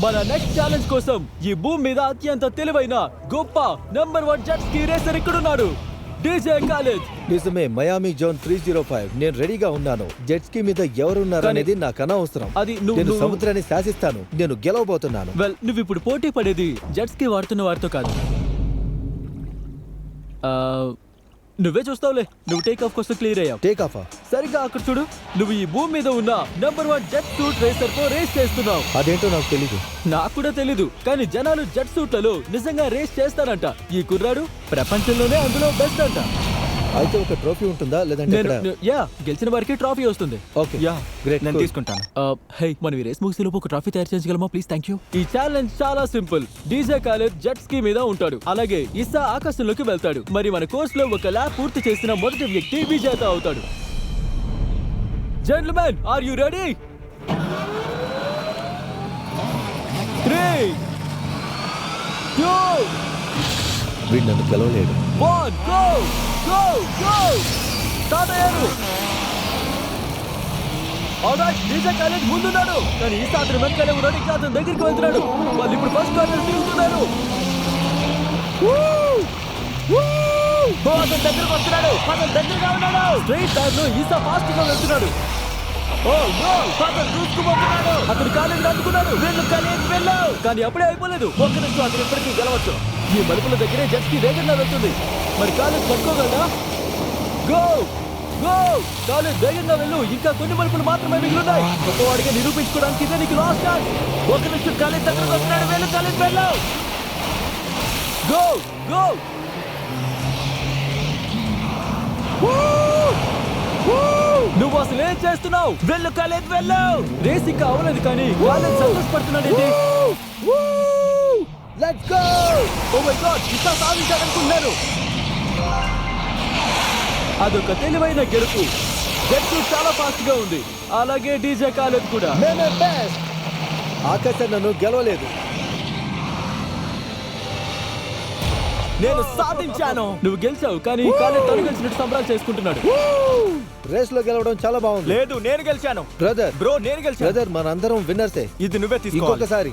మన next challenge కోసం ఈ భూమి మీద అత్యంత తెలివైన గొప్ప number one jet ski racer ఇక్కడున్నాడు. DJ college నిజమే Miami zone three zero five నేను రెడీగా ఉన్నాను. జెట్ స్కీ మీద ఎవరున్నారు అనేది నాకు అనవసరం. అది నువ్వు- నేను సముద్రాన్ని శాసిస్తాను. నేను గెలవబోతున్నాను. వెల్ నువ్వు ఇప్పుడు పోటీ పడేది జెట్ స్కీ వాడుతున్న వారితో కాదు. నువ్వే చూస్తావులే. నువ్వు టేక్ ఆఫ్ కోసం క్లియర్ అయ్యావు. టేక్ ఆఫ్ సరిగ్గా అక్కడ చూడు నువ్వు ఈ భూమి మీద ఉన్న నంబర్ వన్ జెట్ సూట్ రేసర్తో రేస్ చేస్తున్నావు. అదేంటో నాకు తెలీదు. నాకు కూడా తెలీదు కానీ జనాలు జెట్ సూట్లలో నిజంగా రేస్ చేస్తారంట. ఈ కుర్రాడు ప్రపంచంలోనే అందులో బెస్ట్ అంట. అయితే ఒక ట్రోఫీ ఉంటుందా? లేదంటే నేను ఇక్కడ యా గెలిచిన వారికి ట్రాఫీ వస్తుంది. ఓకే యా గ్రేట్ నేను తీసుకుంటాను. హే మనం ఈ రేస్ ముగిసేలోపు ఒక ట్రాఫీ తయారు చేయగలమా ప్లీజ్ థ్యాంక్ యూ ఈ ఛాలెంజ్ చాలా simple. DJ Khaled jet ski మీద ఉంటాడు. అలాగే ఇస్సా ఆకాశంలోకి వెళ్తాడు. మరి మన కోర్స్లో ఒక ల్యాబ్ పూర్తి చేసిన మొదటి వ్యక్తి విజేత అవుతాడు. Gentlemen are you ready three two వీడు నన్ను గెలవలేడు. ముందున్నాడు. కానీ ఈ సాయంత్రం వెనకాలే ఉన్నాడు ఇంకా అతని దగ్గరికి వెళ్తున్నాడు. వాళ్ళు ఇప్పుడు ఫస్ట్ కార్నర్ తిరుగుతున్నారు అతని దగ్గరకు వస్తున్నాడు. అతని దగ్గరగా ఉన్నాడు. స్ట్రైట్ టైర్ ఈసా ఫాస్ట్గా వెళ్తున్నాడు. అతను కాలేజీ అందుకున్నాడు వెళ్ళు కాలేజ్ వెళ్ళావు కానీ అప్పుడే అయిపోలేదు. ఒక్క నిమిషం అతను ఇప్పటికీ గెలవచ్చు. ఈ మలుపుల దగ్గరే జస్ట్ వేగంగా వెళ్తుంది. మరి కాలేజ్ పట్టుకోగలరా గో! గో! కాలేజ్ వేగంగా వెళ్ళు. ఇంకా కొన్ని మలుపులు మాత్రమే మిగిలిన్నాయి. గొప్పవాడిగా నిరూపించుకోవడానికి ఇదే నీకు లాస్ట్ ఛాన్స్ ఒక నిమిషం కాలేజ్ దగ్గరకు వస్తున్నాడు. వెళ్ళు కాలేజ్ వెళ్ళావు గో! గో! అసలు ఏం చేస్తున్నావు? వెళ్ళు కాలేజ్ వెళ్ళు! రేస్ ఇంకా అవ్వలేదు కానీ కాలేజ్ సంతోషపడుతున్నాడు ఏంటి let's go oh my god ఇంకా సాధించాలనుకున్నాను అదొక తెలివైన గెలుపు. గెలుపు చాలా ఫాస్ట్గా ఉంది. అలాగే డీజే కాలేజ్ కూడా. ఆకాశం నన్ను గెలవలేదు. నేను సాధించాను. నువ్వు గెలిచావు కానీ కాలేజ్ తను గెలిచినట్టు సంబరాలు చేసుకుంటున్నాడు. రేస్లో గెలవడం చాలా బాగుంది. లేదు నేను గెలిచాను. బ్రదర్ బ్రో నేను గెలిచాను. బ్రదర్ మనందరం విన్నర్సే. ఇది నువ్వే తీసుకోవాలి. ఇంకొకసారి.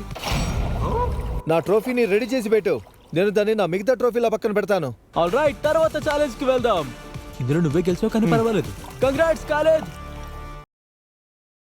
నా ట్రోఫీని రెడీ చేసి పెట్టు. నేను దాన్ని నా మిగతా ట్రోఫీల పక్కన పెడతాను. ఆల్ రైట్ తర్వాత ఛాలెంజ్కి వెళ్దాం. ఇందులో నువ్వే గెలిచావు కానీ పర్వాలేదు. Congrats college